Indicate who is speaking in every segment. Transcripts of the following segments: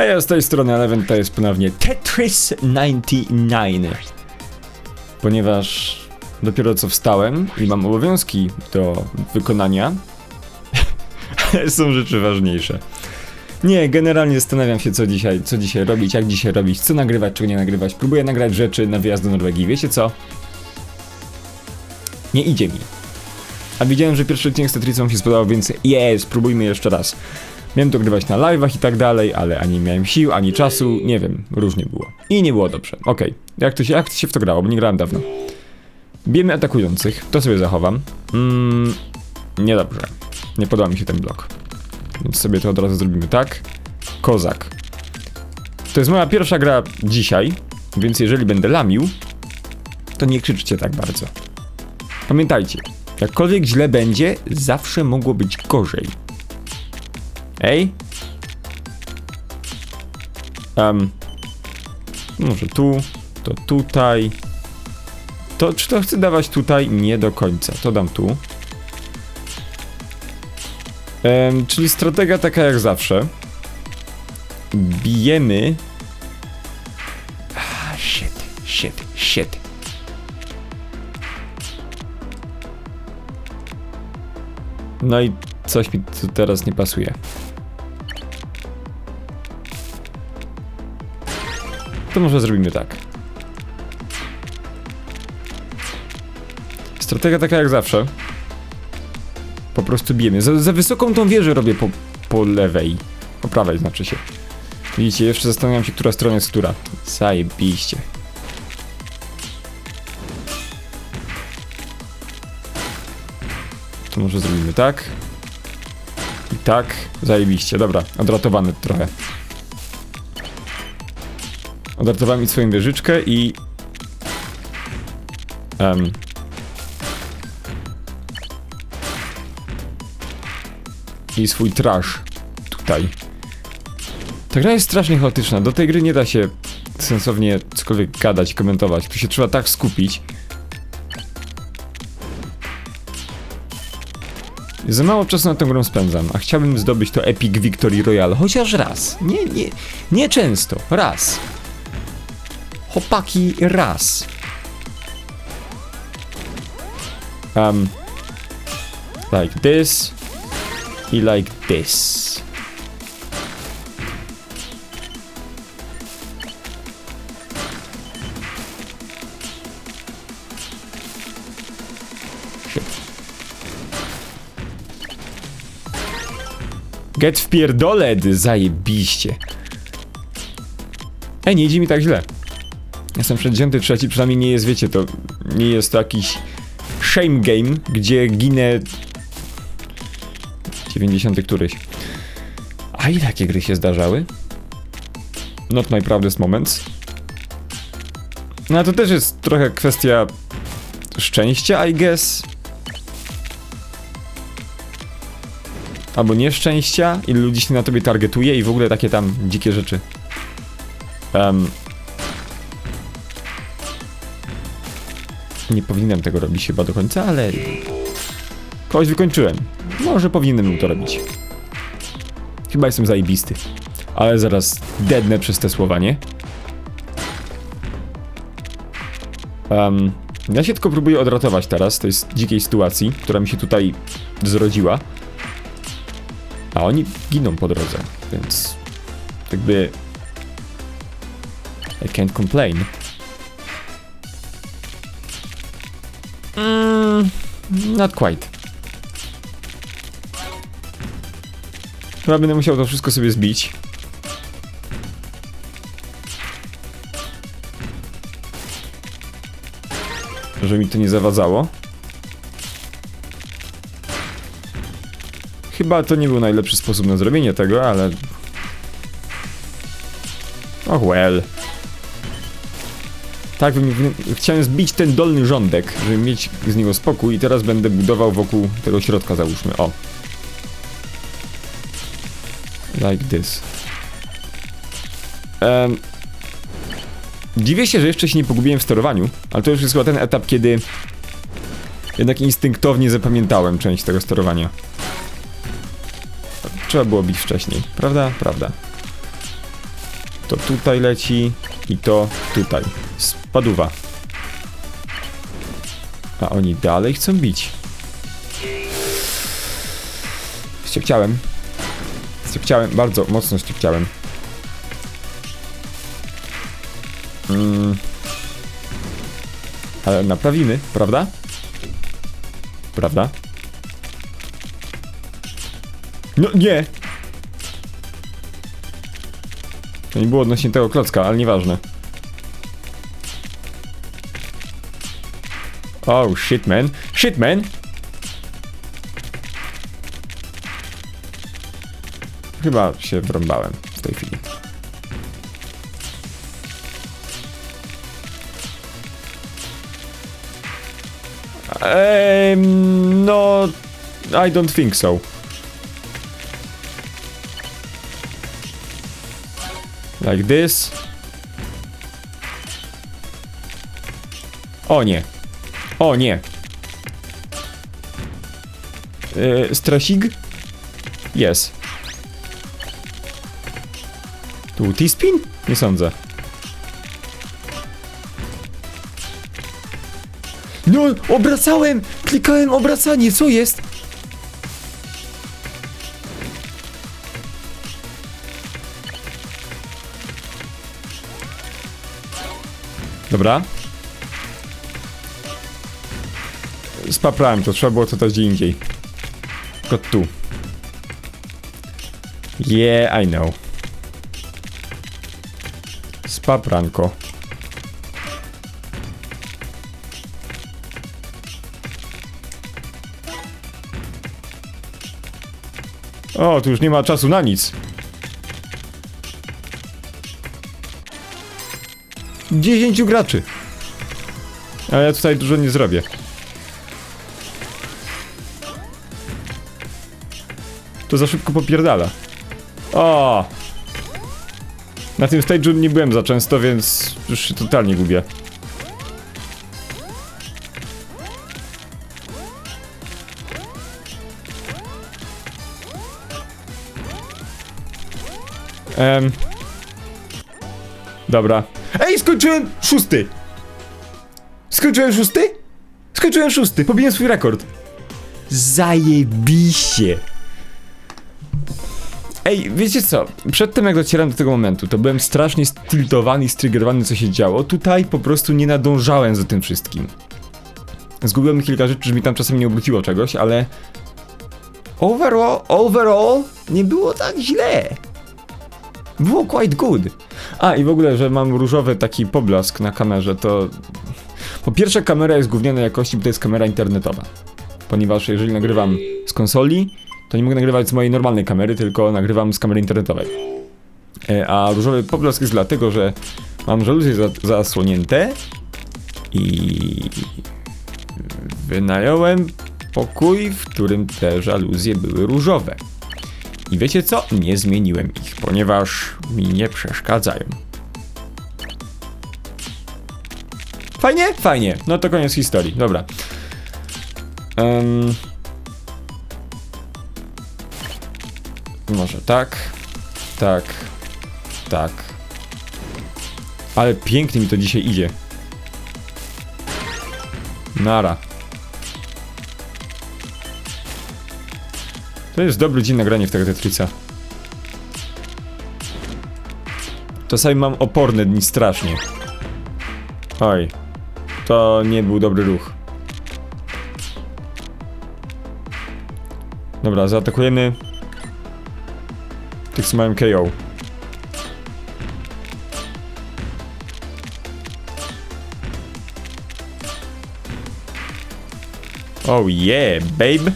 Speaker 1: Hej, z tej strony Eleven, to jest ponownie Tetris 99. Ponieważ dopiero co wstałem i mam obowiązki do wykonania, są rzeczy ważniejsze. Nie, generalnie zastanawiam się co dzisiaj, co dzisiaj robić, jak dzisiaj robić, co nagrywać, czego nie nagrywać. Próbuję nagrać rzeczy na wyjazd do Norwegii. Wiecie co? Nie idzie mi. A widziałem, że pierwszy odcinek z Tetrisem się spodobał, więc jest, spróbujmy jeszcze raz. Miałem to grywać na live'ach i tak dalej, ale ani nie miałem sił, ani czasu, nie wiem, różnie było. I nie było dobrze. Okej, jak, to się, jak to się w to grało, bo nie grałem dawno. Bijemy atakujących, to sobie zachowam. Mm, niedobrze. Nie podoba mi się ten blok. Więc sobie to od razu zrobimy tak. Kozak. To jest moja pierwsza gra dzisiaj, więc jeżeli będę lamił, to nie krzyczcie tak bardzo. Pamiętajcie, jakkolwiek źle będzie, zawsze mogło być gorzej. Ej? Um, może tu, to tutaj. To czy to chcę dawać tutaj? Nie do końca. To dam tu. Em, czyli strategia taka jak zawsze. Bijemy. Ah, shit, shit, shit. No i coś mi tu teraz nie pasuje. To może zrobimy tak. Strategia taka jak zawsze. Po prostu bijemy. Za, za wysoką tą wieżę robię po, po lewej. Po prawej znaczy się. Widzicie, jeszcze zastanawiam się, która strona jest która. Zajebiście. To może zrobimy tak. I tak. Zajebiście, dobra. Odratowany trochę. Odratowałem mi swoją wieżyczkę i... Um, i swój trash tutaj. Ta gra jest strasznie chaotyczna. Do tej gry nie da się sensownie cokolwiek gadać, komentować. Tu się trzeba tak skupić. Za mało czasu na tę grę spędzam, a chciałbym zdobyć to Epic Victory Royale chociaż raz. Nie, nie, nie często. Raz. Chłopaki, raz. Um, like this i like this. Get w pierdoled, zajebiście. Ej, nie idzie mi tak źle. Jestem 63, przynajmniej nie jest, wiecie, to nie jest to jakiś shame game, gdzie ginę 90 któryś. A ile takie gry się zdarzały? Not my proudest moments. No to też jest trochę kwestia szczęścia, I guess. Albo nieszczęścia, ile ludzi się na tobie targetuje i w ogóle takie tam dzikie rzeczy. Um, nie powinienem tego robić chyba do końca, ale... Kogoś wykończyłem. Może powinienem to robić. Chyba jestem zajebisty. Ale zaraz dednę przez te słowa, nie? Um, ja się tylko próbuję odratować teraz z tej dzikiej sytuacji, która mi się tutaj zrodziła. A oni giną po drodze, więc jakby... I can't complain. Not quite. Chyba będę musiał to wszystko sobie zbić. Żeby mi to nie zawadzało. Chyba to nie był najlepszy sposób na zrobienie tego, ale... Och well. Tak, chciałem zbić ten dolny rządek, żeby mieć z niego spokój i teraz będę budował wokół tego środka, załóżmy. O. Like this. Um, dziwię się, że jeszcze się nie pogubiłem w sterowaniu, ale to już jest chyba ten etap, kiedy jednak instynktownie zapamiętałem część tego sterowania. Trzeba było bić wcześniej, prawda? Prawda. To tutaj leci i to tutaj. Spaduwa. A oni dalej chcą bić. Ściepciałem. Ściepciałem, bardzo mocno ściepciałem. Mm. Ale naprawimy, prawda? Prawda? No nie! To nie było odnośnie tego klocka, ale nieważne. Oh shit man. Shit man! Chyba się wrąbałem w tej chwili. Ehm, no, I don't think so. Like this. O nie. O nie. E, strasig? Jest. Tu T-spin? Nie sądzę. No, obracałem! Klikałem obracanie, co jest? Dobra. Spaprałem to, trzeba było to dać indziej. Tylko tu. Yeah, I know. Spapranko. O, tu już nie ma czasu na nic. 10 graczy. A ja tutaj dużo nie zrobię. To za szybko popierdala. O! Na tym stage'u nie byłem za często, więc już się totalnie gubię. Em. Dobra. Ej, skończyłem szósty! Skończyłem szósty? Skończyłem szósty, pobiłem swój rekord. Zajebiście. Ej, wiecie co? Przed tym jak docieram do tego momentu, to byłem strasznie stiltowany i striggerowany co się działo. Tutaj po prostu nie nadążałem za tym wszystkim. Zgubiłem kilka rzeczy, że mi tam czasem nie obróciło czegoś, ale... Overall, overall nie było tak źle. Było quite good. A i w ogóle, że mam różowy taki poblask na kamerze, to... Po pierwsze kamera jest gównianej jakości, bo to jest kamera internetowa. Ponieważ jeżeli nagrywam z konsoli, to nie mogę nagrywać z mojej normalnej kamery, tylko nagrywam z kamery internetowej. E, A różowy poblask jest dlatego, że mam żaluzje za, zasłonięte i wynająłem pokój, w którym te żaluzje były różowe. I wiecie co? Nie zmieniłem ich, ponieważ mi nie przeszkadzają. Fajnie? Fajnie. No to koniec historii. Dobra. Em, Może tak, tak, tak. Ale pięknie mi to dzisiaj idzie. Nara. To jest dobry dzień nagranie w tego Tetrica. Czasami mam oporne dni strasznie. Oj. To nie był dobry ruch. Dobra, zaatakujemy tych z małym KO. Oh yeah, babe.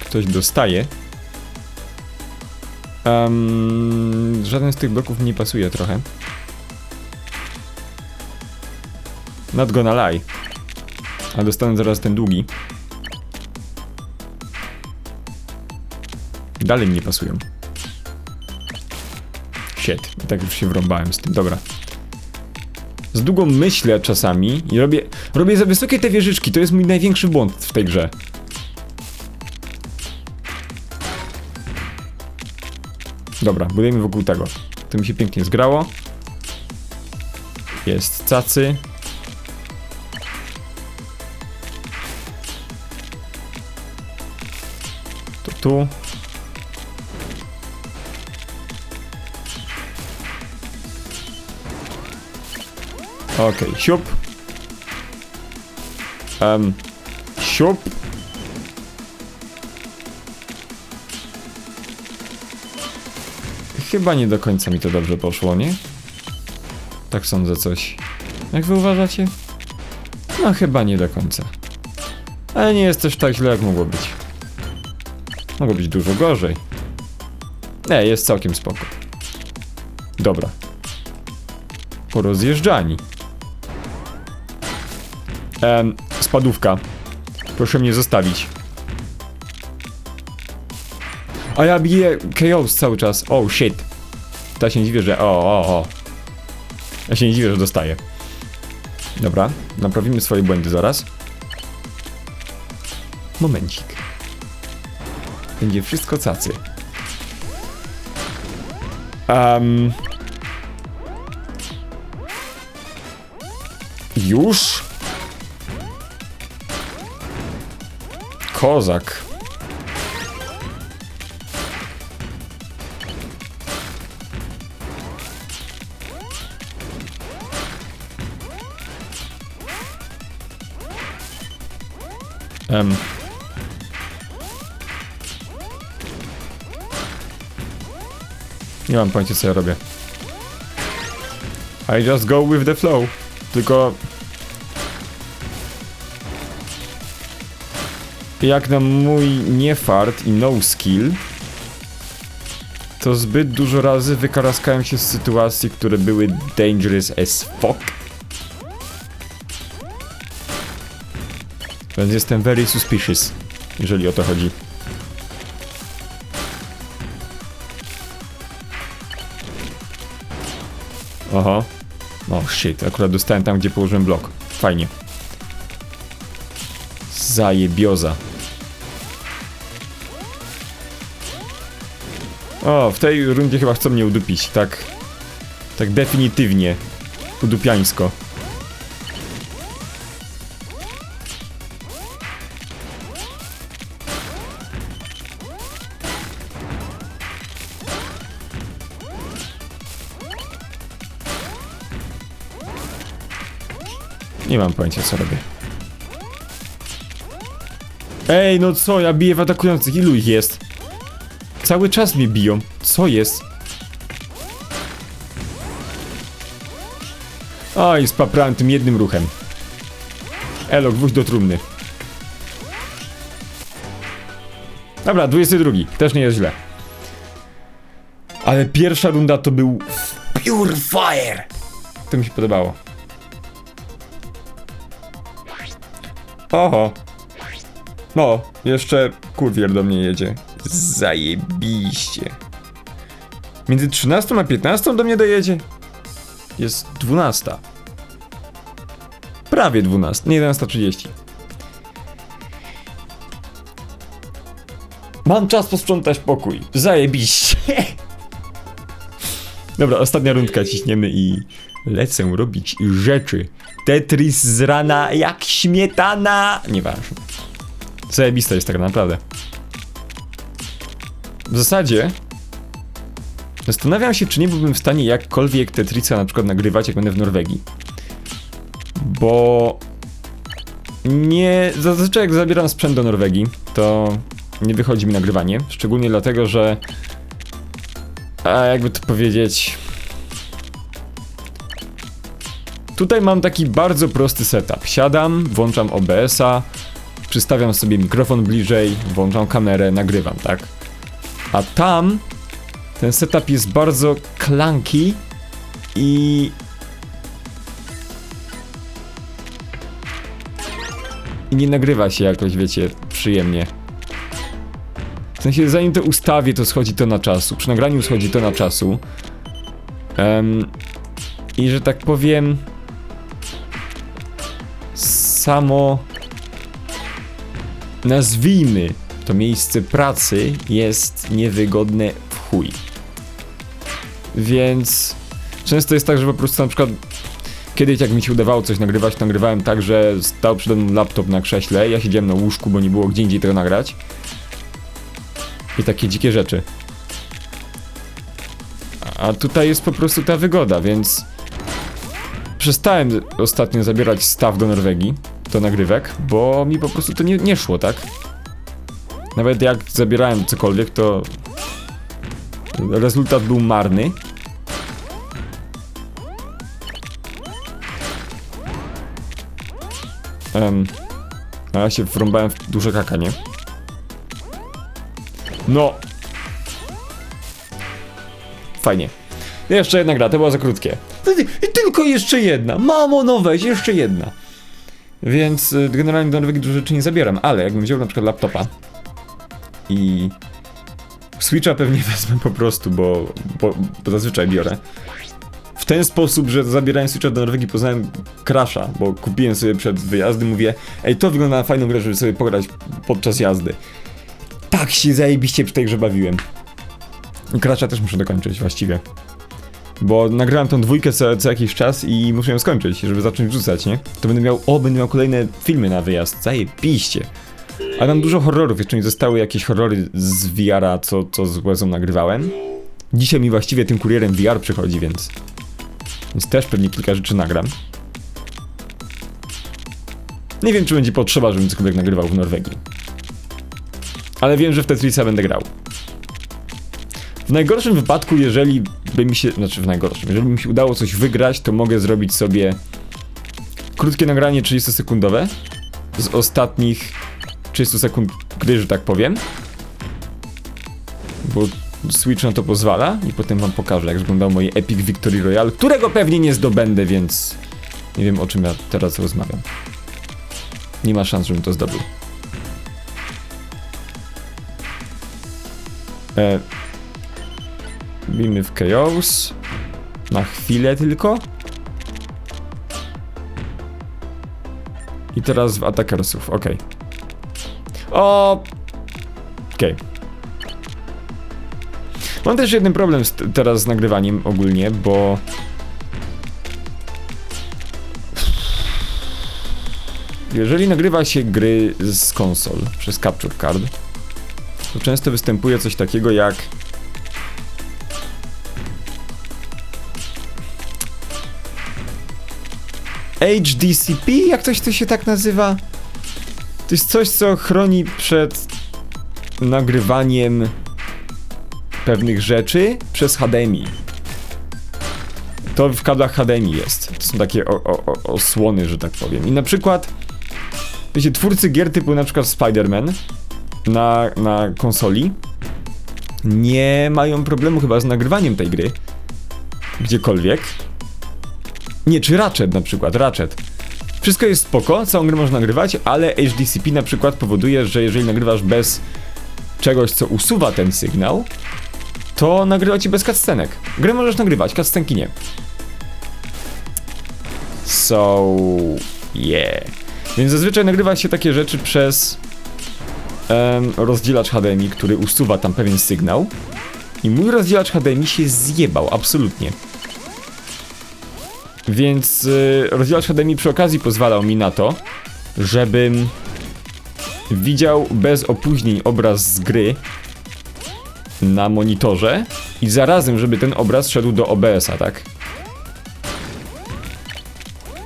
Speaker 1: Ktoś dostaje. Um, żaden z tych bloków nie pasuje trochę. Not gonna lie. A dostanę zaraz ten długi. Dalej mi nie pasują. Shit, i tak już się wrąbałem z tym, dobra. Z długo myślę czasami i robię, robię za wysokie te wieżyczki, to jest mój największy błąd w tej grze. Dobra, budujemy wokół tego. To mi się pięknie zgrało. Jest cacy. To tu. Okej, siup. Um, siup. Chyba nie do końca mi to dobrze poszło, nie? Tak sądzę coś. Jak wy uważacie? No chyba nie do końca. Ale nie jest też tak źle jak mogło być. Mogło być dużo gorzej. Nie, jest całkiem spoko. Dobra. Porozjeżdżani. Em, spadówka. Proszę mnie zostawić. A ja biję chaos cały czas. Oh shit. Ja się nie dziwię, że. O, o, o. Ja się nie dziwię, że dostaję. Dobra, naprawimy swoje błędy zaraz. Momencik. Będzie wszystko cacy. Um. Już? Kozak. Nie mam pojęcia co ja robię. I just go with the flow. Tylko... Jak na mój niefart i no skill, to zbyt dużo razy wykaraskałem się z sytuacji, które były dangerous as fuck. Więc jestem very suspicious, jeżeli o to chodzi. Oho. O shit, akurat dostałem tam, gdzie położyłem blok. Fajnie. Zajebioza. O, w tej rundzie chyba chcą mnie udupić, tak... Tak definitywnie. Udupiańsko. Nie mam pojęcia co robię. Ej, no co, ja biję w atakujących, ilu ich jest? Cały czas mnie biją, co jest? Oj, spaprałem tym jednym ruchem. Elo, gwóźdź do trumny. Dobra, 22, też nie jest źle. Ale pierwsza runda to był Pure Fire! To mi się podobało. Oho. No, jeszcze kurwier do mnie jedzie. Zajebiście. Między 13 a 15 do mnie dojedzie? Jest 12. Prawie 12, nie 11.30. Mam czas posprzątać pokój. Zajebiście. Dobra, ostatnia rundka ciśniemy i lecę robić rzeczy. Tetris z rana jak śmietana. Nieważne. Zajebista jest tak naprawdę. W zasadzie zastanawiam się, czy nie byłbym w stanie jakkolwiek Tetrisa na przykład nagrywać, jak będę w Norwegii. Bo nie, zazwyczaj jak zabieram sprzęt do Norwegii, to nie wychodzi mi nagrywanie. Szczególnie dlatego, że a jakby to powiedzieć. Tutaj mam taki bardzo prosty setup. Siadam, włączam OBS-a, przystawiam sobie mikrofon bliżej, włączam kamerę, nagrywam, tak? A tam ten setup jest bardzo clunky i i nie nagrywa się jakoś, wiecie, przyjemnie. W sensie, zanim to ustawię, to schodzi to na czasu. Przy nagraniu schodzi to na czasu. Em, I że tak powiem... Samo... Nazwijmy to miejsce pracy jest niewygodne w chuj. Więc często jest tak, że po prostu na przykład kiedyś jak mi się udawało coś nagrywać, nagrywałem tak, że stał przede mną laptop na krześle, ja siedziałem na łóżku, bo nie było gdzie indziej tego nagrać. I takie dzikie rzeczy. A- A tutaj jest po prostu ta wygoda, więc przestałem ostatnio zabierać staw do Norwegii, do nagrywek, bo mi po prostu to nie, nie szło, tak? Nawet jak zabierałem cokolwiek, to rezultat był marny. Em, a ja się wrąbałem w duże kaka, nie? No. Fajnie. Jeszcze jedna gra, to była za krótkie. I tylko jeszcze jedna. Mamo, no weź, jeszcze jedna. Więc y, generalnie do dużo rzeczy nie zabieram, ale jakbym wziął na przykład laptopa i Switcha pewnie wezmę po prostu, bo, bo, bo zazwyczaj biorę. W ten sposób, że zabierając Switcha do Norwegii poznałem Crasha, bo kupiłem sobie przed wyjazdem, mówię ej, to wygląda na fajną grę, żeby sobie pograć podczas jazdy. Tak się zajebiście przy tej grze bawiłem. I Crasha też muszę dokończyć właściwie. Bo nagrałem tą dwójkę co, co jakiś czas i muszę ją skończyć, żeby zacząć wrzucać, nie? To będę miał, o, będę miał kolejne filmy na wyjazd, zajebiście. A tam dużo horrorów, jeszcze mi zostały jakieś horrory z VR-a, co, co z Łezą nagrywałem. Dzisiaj mi właściwie tym kurierem VR przychodzi, więc... Więc też pewnie kilka rzeczy nagram. Nie wiem, czy będzie potrzeba, żebym cokolwiek nagrywał w Norwegii. Ale wiem, że w Tetrisa będę grał. W najgorszym wypadku, jeżeli by mi się, znaczy w najgorszym, jeżeli by mi się udało coś wygrać, to mogę zrobić sobie krótkie nagranie 30-sekundowe z ostatnich 30 sekund gry, że tak powiem. Bo Switch na to pozwala i potem wam pokażę, jak wyglądał moje Epic Victory Royale, którego pewnie nie zdobędę, więc nie wiem o czym ja teraz rozmawiam. Nie ma szans, żebym to zdobył. E, Bijmy w Chaos. Na chwilę tylko. I teraz w Attackersów, okej. O. Okej. Mam też jeden problem z, teraz z nagrywaniem ogólnie, bo... Jeżeli nagrywa się gry z konsol przez Capture Card, to często występuje coś takiego jak HDCP, jak coś to się tak nazywa? To jest coś, co chroni przed nagrywaniem pewnych rzeczy przez HDMI. To w kablach HDMI jest. To są takie o, o, osłony, że tak powiem. I na przykład, wiecie, twórcy gier typu na przykład Spider-Man na, na konsoli nie mają problemu chyba z nagrywaniem tej gry gdziekolwiek. Nie, czy Ratchet na przykład, Ratchet. Wszystko jest spoko, całą grę można nagrywać, ale HDCP na przykład powoduje, że jeżeli nagrywasz bez czegoś, co usuwa ten sygnał, to nagrywa ci bez cutscenek. Grę możesz nagrywać, cutscenki nie. So, yeah. Więc zazwyczaj nagrywa się takie rzeczy przez em, rozdzielacz HDMI, który usuwa tam pewien sygnał. I mój rozdzielacz HDMI się zjebał, absolutnie. Więc y, rozdzielacz HDMI przy okazji pozwalał mi na to, żebym widział bez opóźnień obraz z gry na monitorze i zarazem, żeby ten obraz szedł do OBS-a, tak?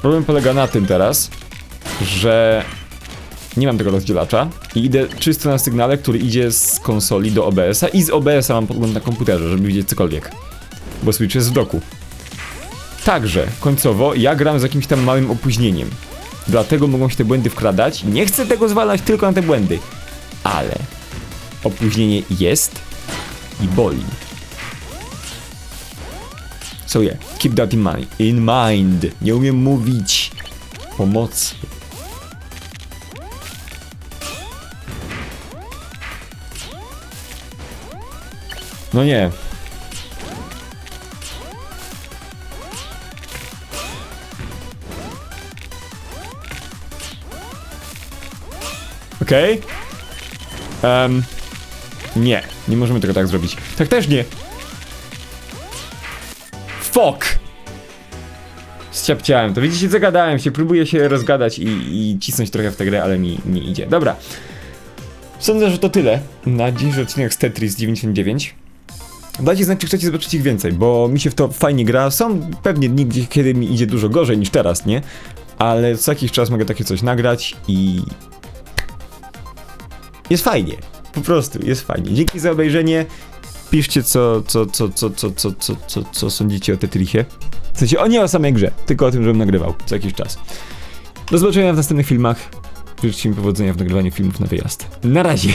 Speaker 1: Problem polega na tym teraz, że nie mam tego rozdzielacza i idę czysto na sygnale, który idzie z konsoli do OBS-a i z OBS-a mam podgląd na komputerze, żeby widzieć cokolwiek. Bo Switch jest w doku. Także, końcowo, ja gram z jakimś tam małym opóźnieniem. Dlatego mogą się te błędy wkradać. Nie chcę tego zwalać tylko na te błędy. Ale opóźnienie jest i boli. So yeah, keep that in mind. In mind. Nie umiem mówić. Pomocy. No nie. Okej. Em, nie, nie możemy tego tak zrobić. Tak też nie. Fuck! Zciapciałem to. Widzicie, zagadałem się, próbuję się rozgadać i, i cisnąć trochę w tę grę, ale mi nie idzie. Dobra. Sądzę, że to tyle na dzisiejszy odcinek z Tetris 99. Dajcie znać, czy chcecie zobaczyć ich więcej, bo mi się w to fajnie gra. Są pewnie dni, gdzie, kiedy mi idzie dużo gorzej niż teraz, nie? Ale co jakiś czas mogę takie coś nagrać i... Jest fajnie. Po prostu, jest fajnie. Dzięki za obejrzenie. Piszcie, co, co, co, co, co, co, co, co, co sądzicie o Tetrisie. W sensie, o nie o samej grze, tylko o tym, żebym nagrywał co jakiś czas. Do zobaczenia w następnych filmach. Życzę mi powodzenia w nagrywaniu filmów na wyjazd. Na razie.